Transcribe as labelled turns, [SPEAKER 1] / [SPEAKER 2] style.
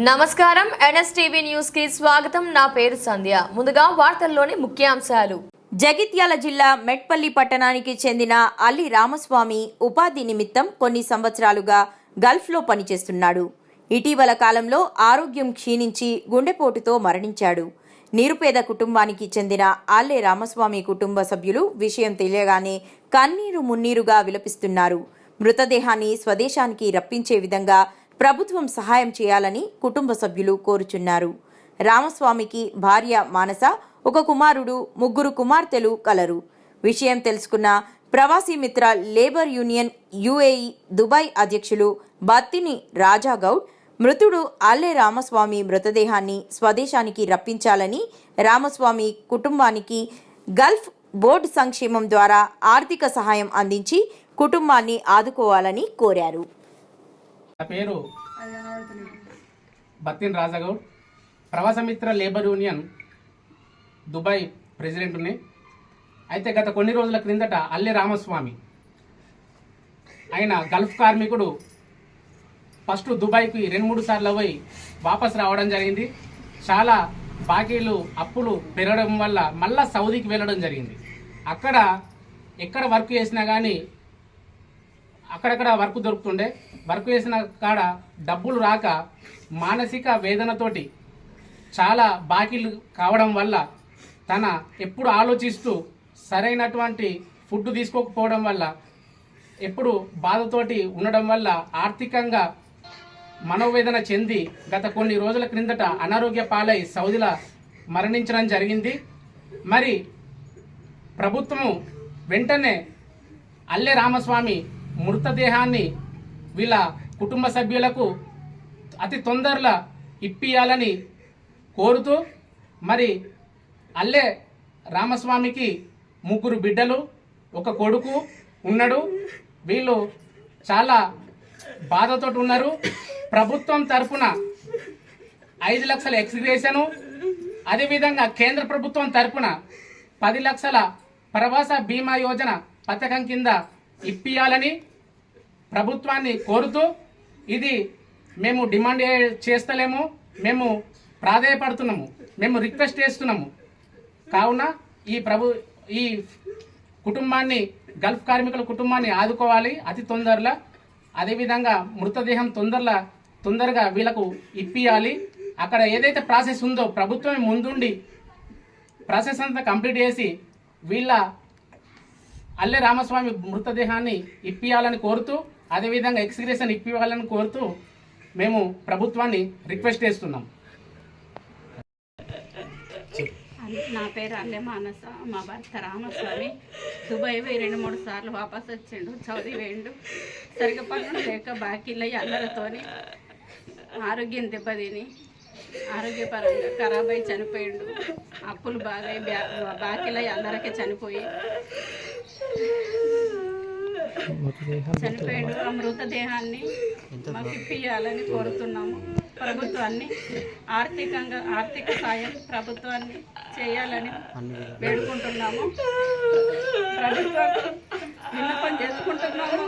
[SPEAKER 1] నమస్కారం. ఎన్ఎస్టీవీ న్యూస్కి స్వాగతం. నా పేరు సంధ్య. ముందుగా వార్తల్లోని ముఖ్యాంశాలు.
[SPEAKER 2] జగిత్యాల జిల్లా మెట్పల్లి పట్టణానికి చెందిన అల్లి రామస్వామి ఉపాధి నిమిత్తం కొన్ని సంవత్సరాలుగా గల్ఫ్లో పనిచేస్తున్నాడు. ఇటీవల కాలంలో ఆరోగ్యం క్షీణించి గుండెపోటుతో మరణించాడు. నిరుపేద కుటుంబానికి చెందిన ఆల్లే రామస్వామి కుటుంబ సభ్యులు విషయం తెలియగానే కన్నీరు మున్నీరుగా విలపిస్తున్నారు. మృతదేహాన్ని స్వదేశానికి రప్పించే విధంగా ప్రభుత్వం సహాయం చేయాలని కుటుంబ సభ్యులు కోరుచున్నారు. రామస్వామికి భార్య మానస ఒక కుమారుడు ముగ్గురు కుమార్తెలు కలరు. విషయం తెలుసుకున్న Pravasi Mitra labour union UAE Dubai అధ్యక్షులు బత్తిని రాజాగౌడ్ మృతుడు అల్లె రామస్వామి మృతదేహాన్ని స్వదేశానికి రప్పించాలని రామస్వామి కుటుంబానికి గల్ఫ్ బోర్డు సంక్షేమం ద్వారా ఆర్థిక సహాయం అందించి కుటుంబాన్ని ఆదుకోవాలని కోరారు.
[SPEAKER 3] నా పేరు Battin Rajagoud. Pravasamitra labour union Dubai ప్రెసిడెంట్ని అయితే గత కొన్ని రోజుల క్రిందట అల్లె రామస్వామి ఆయన గల్ఫ్ కార్మికుడు. ఫస్ట్ దుబాయ్కి రెండు మూడు సార్లు పోయి వాపస్ రావడం జరిగింది. చాలా బాకీలు అప్పులు పెరగడం వల్ల మళ్ళా సౌదీకి వెళ్ళడం జరిగింది. అక్కడ ఎక్కడ వర్క్ చేసినా కానీ అక్కడక్కడ వర్క్ దొరుకుతుండే. వర్క్ చేసిన కాడ డబ్బులు రాక మానసిక వేదనతోటి చాలా బాకీలు కావడం వల్ల తన ఎప్పుడు ఆలోచిస్తూ సరైనటువంటి ఫుడ్ తీసుకోకపోవడం వల్ల ఎప్పుడు బాధతోటి ఉండడం వల్ల ఆర్థికంగా మనోవేదన చెంది గత కొన్ని రోజుల క్రిందట అనారోగ్య పాలై సౌదీలో మరణించడం జరిగింది. మరి ప్రభుత్వము వెంటనే అల్లె రామస్వామి మృతదేహాన్ని వీళ్ళ కుటుంబ సభ్యులకు అతి తొందరలో ఇప్పియాలని కోరుతూ మరి అల్లె రామస్వామికి ముగ్గురు బిడ్డలు ఒక కొడుకు ఉన్నాడు. వీళ్ళు చాలా బాధతో ఉన్నారు. ప్రభుత్వం తరఫున ఐదు లక్షల ఎక్స్గ్రేషను అదేవిధంగా కేంద్ర ప్రభుత్వం తరపున పది లక్షల ప్రవాస బీమా యోజన పథకం కింద ఇప్పియాలని ప్రభుత్వాన్ని కోరుతూ ఇది మేము డిమాండ్ చేస్తలేము మేము ప్రాధాయపడుతున్నాము మేము రిక్వెస్ట్ చేస్తున్నాము. కావున ఈ ప్రభు ఈ కుటుంబాన్ని గల్ఫ్ కార్మికుల కుటుంబాన్ని ఆదుకోవాలి అతి తొందరలో. అదేవిధంగా మృతదేహం తొందరలో తొందరగా వీళ్ళకు ఇప్పియాలి. అక్కడ ఏదైతే ప్రాసెస్ ఉందో ప్రభుత్వం ముందుండి ప్రాసెస్ అంతా కంప్లీట్ చేసి వీళ్ళ అల్లె రామస్వామి మృతదేహాన్ని ఇప్పియాలని కోరుతూ అదేవిధంగా ఎక్స్గ్రేషన్ ఇప్పివ్వాలని కోరుతూ మేము ప్రభుత్వాన్ని రిక్వెస్ట్ చేస్తున్నాం.
[SPEAKER 4] నా పేరు అల్లె మానస. మా భర్త రామస్వామి. దుబాయ్ పోయి రెండు మూడు సార్లు వాపస్ వచ్చిండు. సౌదీ వేయండు. సరిగ్గా పనులు లేక బాకీలయ్యి అందరితోని ఆరోగ్యం దెబ్బతిని ఆరోగ్యపరంగా ఖరాబ్ అయి చనిపోయిండు. అప్పులు బాగా బ్యా బాకీలయ్యి అందరికీ చనిపోయి చనిపోయిండు. ఆ మృతదేహాన్ని మాకు ఇప్పియాలని కోరుతున్నాము. ప్రభుత్వాన్ని ఆర్థికంగా ఆర్థిక సాయం ప్రభుత్వాన్ని చేయాలని వేడుకుంటున్నాము. ప్రభుత్వం విన్నపం చేసుకుంటున్నాము.